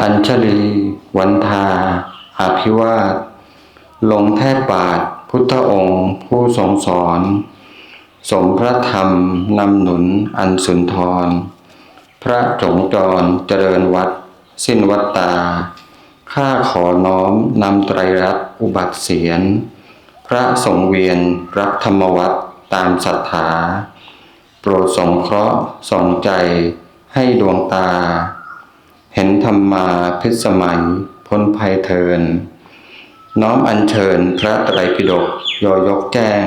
อัญชลี วันทาอาภิวาทลงแทบบาทพุทธองค์ ผู้ทรงสอน สมพระธรรมนำหนุนอันสุนทร พระจงจรเจริญวัด สิ้นวัตตา ข้าขอน้อมนำไตรรัตน์อุบัติเสียน พระสงเวียนรับธรรมวัตรตามศรัทธา โปรดสงเคราะห์ส่องใจให้ดวงตา เห็นธรรมาพิสมัย พ้นภัยเทิน น้อมอัญเชิญพระไตรปิฎกยอยกแจ้ง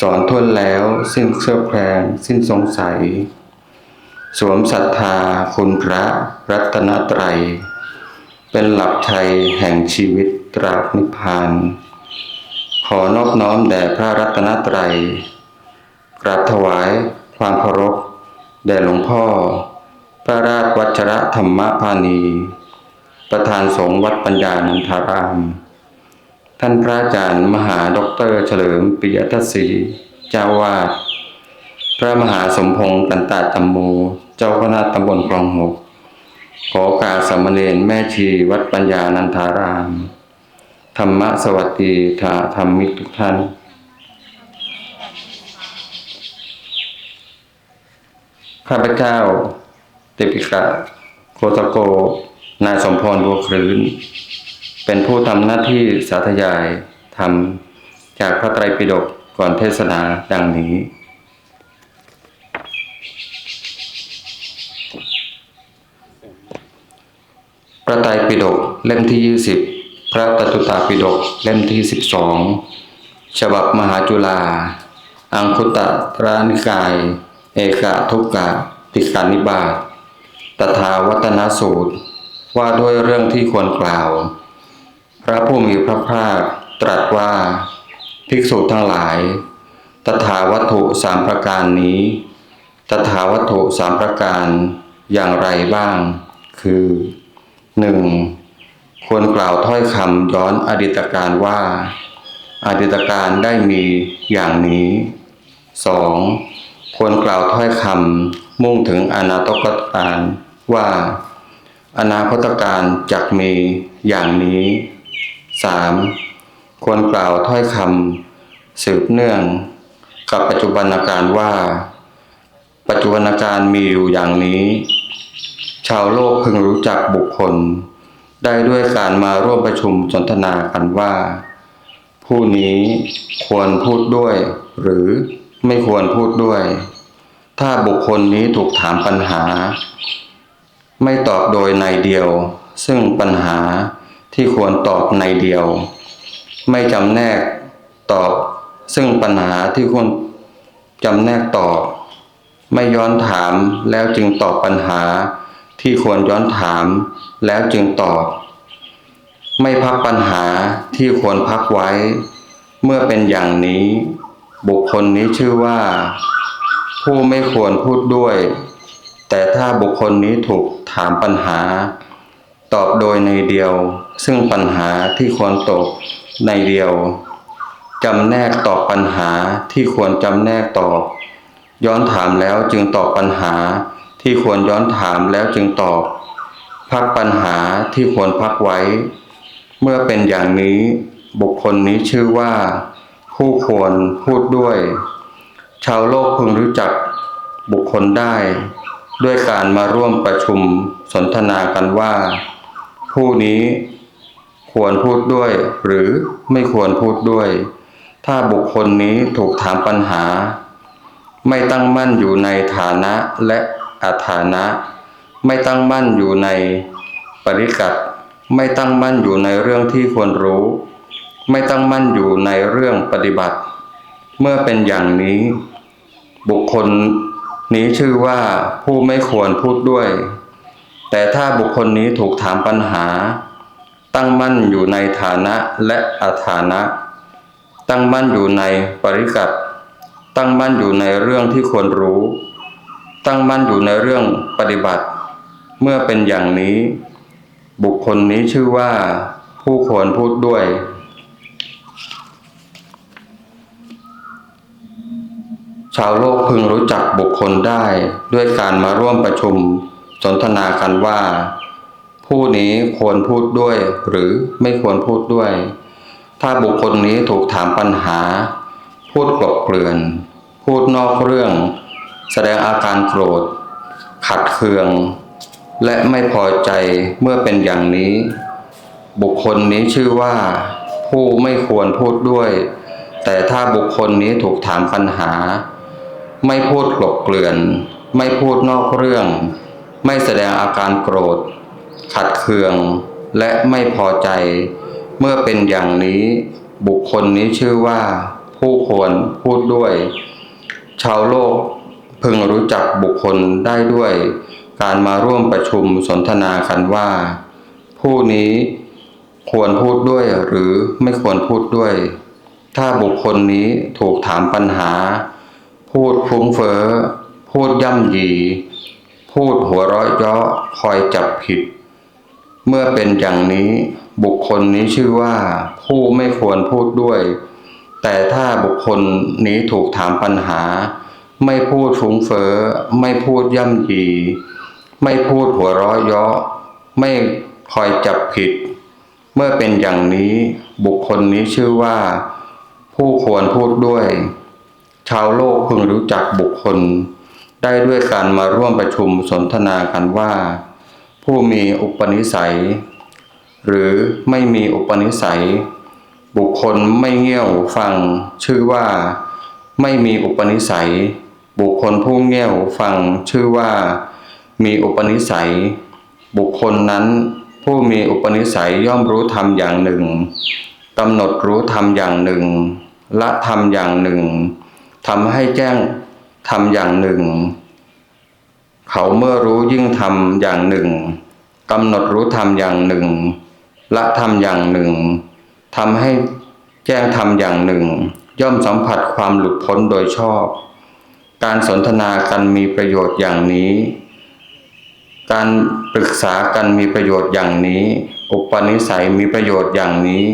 สอนทวนแล้วสิ้นเครือบแคลงสิ้นสงสัย สวมศรัทธาคุณพระรัตนตรัย เป็นหลักชัยแห่งชีวิตตราบนิพพาน ขอนอบน้อมแด่พระรัตนตรัยกราบถวายความเคารพแด่หลวงพ่อ พระราชวัชระธรรมพานีประธานสงฆ์วัดปัญญานันทาราม ท่านพระอาจารย์มหาด็อกเตอร์เฉลิมปิยทัศรีเจ้าวาด พระมหาสมพงษ์กันตาตัมโม เจ้าคณะตำบลคลองหก ขอกาสสามเณรแม่ชีวัดปัญญานันทาราม ธรรมะสวัสดีธาธรรมิกทุกท่านข้าพเจ้า เตปิกะโคตโก นายสมพรบัวครื้น เป็นผู้ทำหน้าที่สาธยายทำจากพระไตรปิฎกก่อนเทศนาดังนี้ พระไตรปิฎกเล่มที่20พระตตุตาปิฎกเล่มที่12ฉบับมหาจุฬาอังคุตตรานิกาย เอกะทุกกะติกานิบาต ตถาวัตนสูตร ว่าด้วยเรื่องที่ควรกล่าว พระผู้มีพระภาคตรัสว่า ภิกษุทั้งหลาย ตถาวัตถุสามประการนี้ ตถาวัตถุสามประการอย่างไรบ้าง คือหนึ่งควรกล่าวถ้อยคำย้อนอดีตการว่า อดีตการได้มีอย่างนี้สองควรกล่าวถ้อยคำมุ่งถึงอนาคตการ ว่าอนาคตการจักมีอย่างนี้สามควรกล่าวถ้อยคำสืบเนื่อง กับปัจจุบันการว่า ปัจจุบันการมีอยู่อย่างนี้ ชาวโลกพึงรู้จักบุคคล ได้ด้วยการมาร่วมประชุมสนทนากันว่า ผู้นี้ควรพูดด้วย หรือไม่ควรพูดด้วย ถ้าบุคคลนี้ถูกถามปัญหา ไม่ตอบโดยในเดียว ซึ่งปัญหาที่ควรตอบในเดียว ไม่จำแนกตอบ ซึ่งปัญหาที่ควรจำแนกตอบ ไม่ย้อนถามแล้วจึงตอบปัญหา ที่ควรย้อนถามแล้วจึงตอบ ไม่พักปัญหาที่ควรพักไว้ เมื่อเป็นอย่างนี้ บุคคลนี้ชื่อว่า ผู้ไม่ควรพูดด้วย แต่ถ้าบุคคลนี้ถูก ถามปัญหา ตอบโดยในเดียว ซึ่งปัญหาที่ควรตอบในเดียวจำแนกตอบปัญหาที่ควรจำแนกตอบ ย้อนถามแล้วจึงตอบปัญหา ที่ควรย้อนถามแล้วจึงตอบ พักปัญหาที่ควรพักไว้ เมื่อเป็นอย่างนี้บุคคลนี้ชื่อว่า ผู้ควรพูดด้วย ชาวโลกพึงรู้จักบุคคลได้ ด้วยการมาร่วมประชุมสนทนากันว่า ผู้นี้ควรพูดด้วย หรือไม่ควรพูดด้วย ถ้าบุคคลนี้ถูกถามปัญหา ไม่ตั้งมั่นอยู่ในฐานะและอาฐานะ ไม่ตั้งมั่นอยู่ในปริกัดไม่ตั้งมั่นอยู่ในเรื่องที่ควรรู้ ไม่ตั้งมั่นอยู่ในเรื่องปฏิบัติ เมื่อเป็นอย่างนี้ บุคคล นี้ชื่อว่าผู้ไม่ควรพูดด้วย แต่ถ้าบุคคลนี้ถูกถามปัญหา ตั้งมั่นอยู่ในฐานะและอาฐานะ ตั้งมั่นอยู่ในปริกัดตั้งมั่นอยู่ในเรื่องที่ควรรู้ ตั้งมั่นอยู่ในเรื่องปฏิบัติ เมื่อเป็นอย่างนี้ บุคคลนี้ชื่อว่าผู้ควรพูดด้วย ชาวโลกพึงรู้จักบุคคลได้ด้วยการมาร่วมประชุมสนทนากันว่า ผู้นี้ควรพูดด้วยหรือไม่ควรพูดด้วย ถ้าบุคคลนี้ถูกถามปัญหา พูดกลบเกลื่อน พูดนอกเรื่อง แสดงอาการโกรธ ขัดเคือง และไม่พอใจเมื่อเป็นอย่างนี้ บุคคลนี้ชื่อว่า ผู้ไม่ควรพูดด้วย แต่ถ้าบุคคลนี้ถูกถามปัญหา ไม่พูดกลบเกลื่อน ไม่พูดนอกเรื่อง ไม่แสดงอาการโกรธ ขัดเคือง และไม่พอใจ เมื่อเป็นอย่างนี้บุคคลนี้ชื่อว่า ผู้ควรพูดด้วย ชาวโลกพึงรู้จักบุคคลได้ด้วย การมาร่วมประชุมสนทนากันว่า ผู้นี้ควรพูดด้วยหรือไม่ควรพูดด้วย ถ้าบุคคลนี้ถูกถามปัญหา พูดฟุ้งเฟ้อพูดย่ำยี พูดหัวเราะเยาะคอยจับผิด เมื่อเป็นอย่างนี้บุคคลนี้ชื่อว่าผู้ไม่ควรพูดด้วย แต่ถ้าบุคคลนี้ถูกถามปัญหา ไม่พูดฟุ้งเฟ้อไม่พูดย่ำยี ไม่พูดหัวเราะเยาะไม่คอยจับผิด เมื่อเป็นอย่างนี้บุคคลนี้ชื่อว่า ผู้ควรพูดด้วย ชาวโลกพึงรู้จักบุคคล ได้ด้วยการมาร่วมประชุมสนทนากันว่า ผู้มีอุปนิสัย หรือไม่มีอุปนิสัย บุคคลไม่เงี่ยวฟัง ชื่อว่า ไม่มีอุปนิสัย บุคคลผู้เงี่ยวฟัง ชื่อว่า มีอุปนิสัย บุคคลนั้น ผู้มีอุปนิสัยย่อมรู้ธรรมอย่างหนึ่งกำหนดรู้ธรรมอย่างหนึ่งละธรรมอย่างหนึ่ง ทำให้แจ้งธรรมอย่างหนึ่ง เขาเมื่อรู้ยิ่งธรรมอย่างหนึ่งกำหนดรู้ธรรมอย่างหนึ่ง ละธรรมอย่างหนึ่งทำให้แจ้งธรรมอย่างหนึ่ง ย่อมสัมผัสความหลุดพ้นโดยชอบ การสนทนากันมีประโยชน์อย่างนี้ การปรึกษากันมีประโยชน์อย่างนี้ อุปนิสัยมีประโยชน์อย่างนี้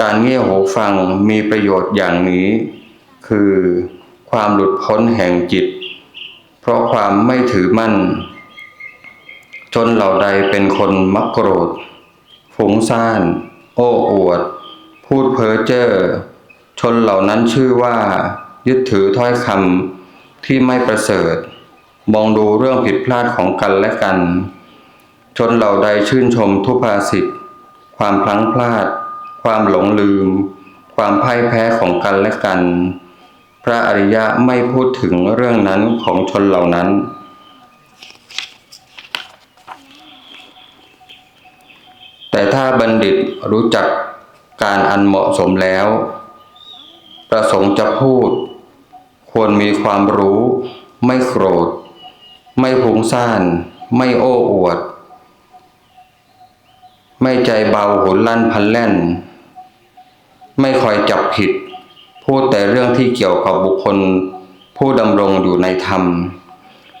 การเงี่ยหูฟังมีประโยชน์อย่างนี้ คือความหลุดพ้นแห่งจิต เพราะความไม่ถือมั่น จนเหล่าใดเป็นคนมักโกรธฟุ้งซ่าน โอ้อวด พูดเพ้อเจ้อชนเหล่านั้นชื่อว่า ยึดถือถ้อยคำที่ไม่ประเสริฐ มองดูเรื่องผิดพลาดของกันและกัน ชนเหล่าใดชื่นชมทุพาษิตความพลั้งพลาด ความหลงลืม ความพ่ายแพ้ของกันและกัน พระอริยะไม่พูดถึงเรื่องนั้นของชนเหล่านั้น แต่ถ้าบัณฑิตรู้จักการอันเหมาะสมแล้ว ประสงค์จะพูด ควรมีความรู้ ไม่โกรธ ไม่พุงซ่าน ไม่โอ้อวด ไม่ใจเบาหุนลั่นพันแล่น ไม่คอยจับผิด พูดแต่เรื่องที่เกี่ยวกับบุคคล ผู้ดำรงอยู่ในธรรม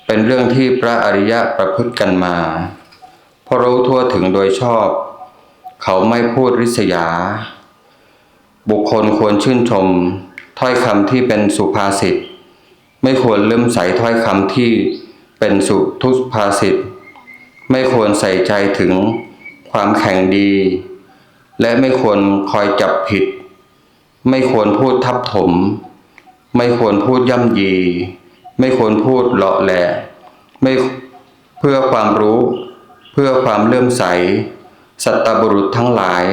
เป็นเรื่องที่พระอริยะประพฤติกันมาเพราะรู้ทั่วถึงโดยชอบ เขาไม่พูดริษยา บุคคลควรชื่นชม ถ้อยคำที่เป็นสุภาษิตไม่ควรเลื่อมใสถ้อยคำที่เป็นสุทุภาษิตไม่ควรใส่ใจถึงความแข่งดี และไม่ควรคอยจับผิด ไม่ควรพูดทับถม ไม่ควรพูดย่ำยี ไม่ควรพูดเลาะแหละไม่เพื่อความรู้ เพื่อความเลื่อมใส สัตบุรุษทั้งหลาย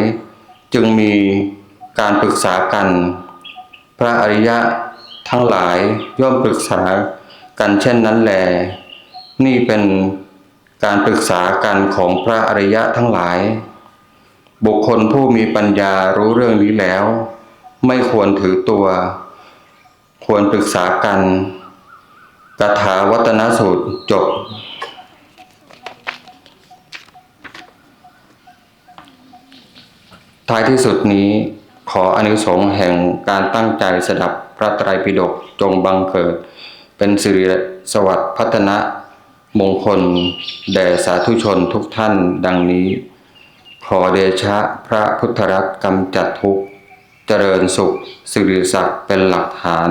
จึงมีการปรึกษากัน พระอริยะทั้งหลายย่อมปรึกษากันเช่นนั้นแล นี่เป็นการปรึกษากันของพระอริยะทั้งหลาย บุคคลผู้มีปัญญารู้เรื่องนี้แล้ว ไม่ควรถือตัว ควรปรึกษากันกถาวัตนสูตรจบ ท้ายที่สุดนี้ขออนิสงส์แห่งการตั้งใจสดับพระไตรปิฎกจงบังเกิด เป็นสิริสวัสดิ์พัฒนะมงคล แด่สาธุชนทุกท่านดังนี้ ขอเดชะพระพุทธรัตน์กำจัดทุกข์ เจริญสุขสิริศักดิ์เป็นหลักฐาน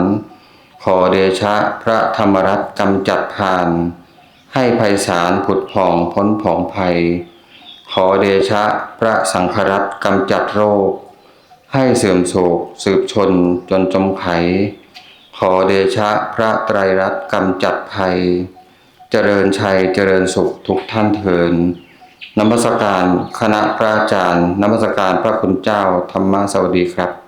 ขอเดชะพระธรรมรัตน์กำจัดพาน ให้ไพศาลผุดผ่องพ้นผ่องภัยขขอเดชะพระสังฆรัตน์กำจัดโรค ให้เสื่อมโศกสืบชนจนจมไข ขอเดชะพระไตรรัตน์กำจัดภัย เจริญชัยเจริญสุขทุกท่านเถินนมัสการคณะพระอาจารย์นมัสการพระคุณเจ้าธรรมสวัสดีครับ